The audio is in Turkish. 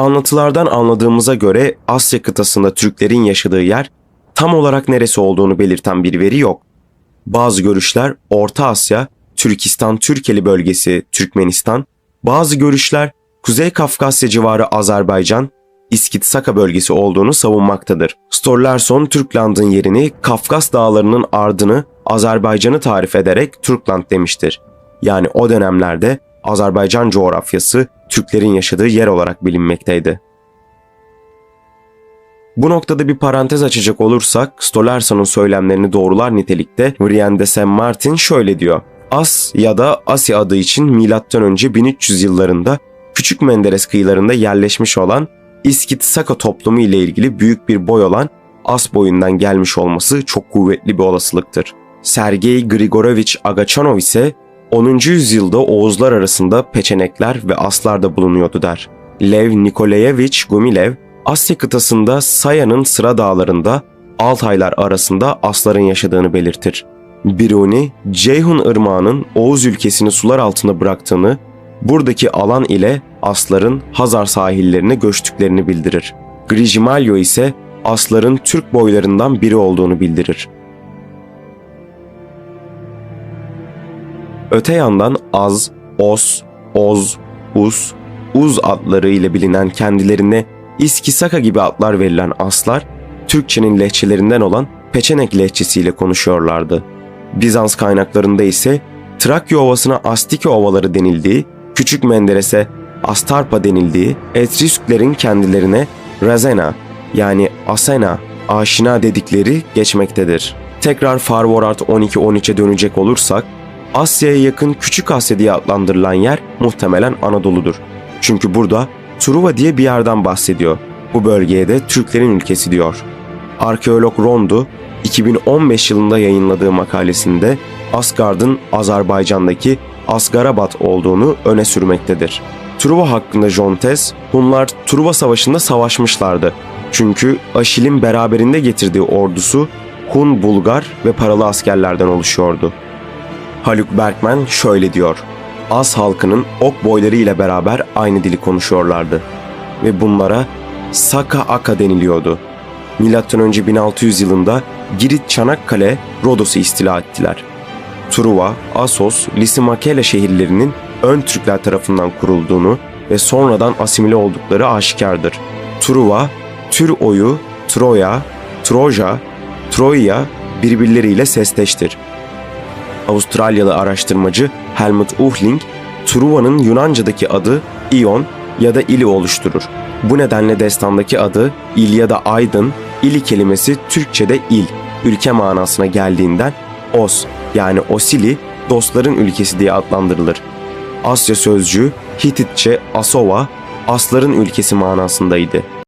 Anlatılardan anladığımıza göre Asya kıtasında Türklerin yaşadığı yer tam olarak neresi olduğunu belirten bir veri yok. Bazı görüşler Orta Asya, Türkistan Türkeli bölgesi, Türkmenistan, bazı görüşler Kuzey Kafkasya civarı Azerbaycan, İskit Saka bölgesi olduğunu savunmaktadır. Storlarson Türkland'ın yerini Kafkas dağlarının ardını Azerbaycan'ı tarif ederek Türkland demiştir. Yani o dönemlerde Azerbaycan coğrafyası Türklerin yaşadığı yer olarak bilinmekteydi. Bu noktada bir parantez açacak olursak Stolarson'un söylemlerini doğrular nitelikte Brienne de Saint Martin şöyle diyor. As ya da Asya adı için M.Ö. 1300 yıllarında Küçük Menderes kıyılarında yerleşmiş olan İskit Saka toplumu ile ilgili büyük bir boy olan As boyundan gelmiş olması çok kuvvetli bir olasılıktır. Sergey Grigorovich Agachanov ise 10. yüzyılda Oğuzlar arasında peçenekler ve aslar da bulunuyordu der. Lev Nikolayevich Gumilev, Asya kıtasında Saya'nın sıra dağlarında Altaylar arasında asların yaşadığını belirtir. Biruni, Ceyhun Irmağı'nın Oğuz ülkesini sular altında bıraktığını, buradaki alan ile asların Hazar sahillerine göçtüklerini bildirir. Grijimalyo ise asların Türk boylarından biri olduğunu bildirir. Öte yandan Az, Os, Oz, Us, Uz adları ile bilinen kendilerine İskisaka gibi adlar verilen aslar, Türkçenin lehçelerinden olan Peçenek lehçesiyle konuşuyorlardı. Bizans kaynaklarında ise Trakya Ovası'na Astike Ovaları denildiği, Küçük Menderes'e Astarpa denildiği, Etrüsklerin kendilerine Razena yani Asena, aşina dedikleri geçmektedir. Tekrar Farvorart 12-13'e dönecek olursak, Asya'ya yakın Küçük Asya diye adlandırılan yer muhtemelen Anadolu'dur. Çünkü burada Truva diye bir yerden bahsediyor. Bu bölgeye de Türklerin ülkesi diyor. Arkeolog Rondu 2015 yılında yayınladığı makalesinde Asgard'ın Azerbaycan'daki Asgarabat olduğunu öne sürmektedir. Truva hakkında Jontes, Hunlar Truva Savaşı'nda savaşmışlardı. Çünkü Aşil'in beraberinde getirdiği ordusu Hun, Bulgar ve paralı askerlerden oluşuyordu. Haluk Berkman şöyle diyor. Az halkının ok boyları ile beraber aynı dili konuşuyorlardı. Ve bunlara Saka Aka deniliyordu. Milattan önce 1600 yılında Girit Çanakkale Rodos'u istila ettiler. Truva, Asos, Lysimakela şehirlerinin ön Türkler tarafından kurulduğunu ve sonradan asimile oldukları aşikardır. Truva, Tür oyu, Troya, Troja, Troya birbirleriyle sesleştir. Avustralyalı araştırmacı Helmut Uhling, Truva'nın Yunanca'daki adı İon ya da İli oluşturur. Bu nedenle destandaki adı İl ya da Aydın, İli kelimesi Türkçe'de il, ülke manasına geldiğinden Os yani Osili dostların ülkesi diye adlandırılır. Asya sözcüğü Hititçe Asova, asların ülkesi manasındaydı.